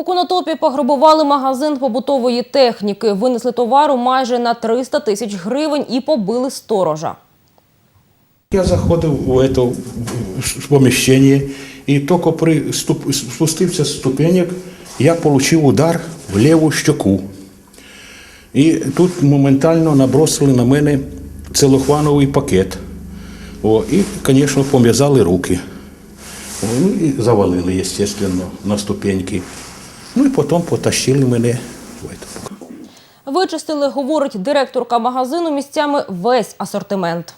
У Конотопі пограбували магазин побутової техніки, винесли товару майже на 300 тисяч гривень і побили сторожа. Я заходив это в поміщення і тільки при ступ, спустився з ступенек, я отримав удар в ліву щоку. І тут моментально набросили на мене целохвановий пакет. О, і, звісно, пом'язали руки. Ну і завалили, звісно, на ступеньки. Ну і потім потащили мене в это. Вичистили, говорить директорка магазину, місцями весь асортимент.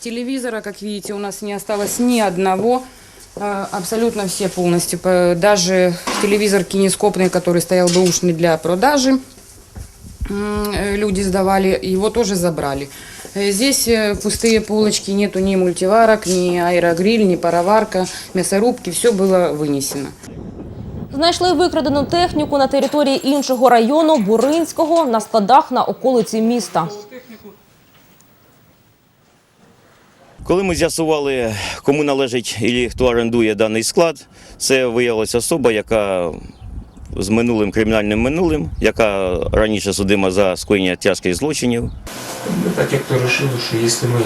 Телевизора, как видите, у нас не осталось ни одного. А, Абсолютно все полностью. По- Даже телевизор кинескопный, который стоял бэушный для продажи, м, э, люди сдавали, его тоже забрали. Э, Здесь э, пустые полочки, нету ни мультиварок, ни аэрогриль, ни пароварка, мясорубки, все было вынесено. Знайшли викрадену техніку на території іншого району Буринського на складах на околиці міста. Коли ми з'ясували, кому належить і хто орендує даний склад, це виявилася особа, яка з минулим кримінальним минулим, яка раніше судима за скоєння тяжких злочинів. Это те, кто решил, что если мы,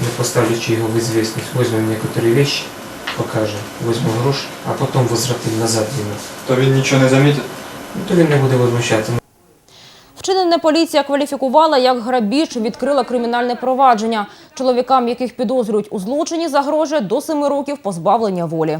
не поставивши его в известность, возьмем некоторые вещи, покажем, возьмем гроші, а потом возвратим назад йому, То він нічого не замітить? ну, то він не буде возмущатися. Вчинене поліція кваліфікувала як грабіж, відкрила кримінальне провадження. Чоловікам, яких підозрюють у злочині, загрожує до семи років позбавлення волі.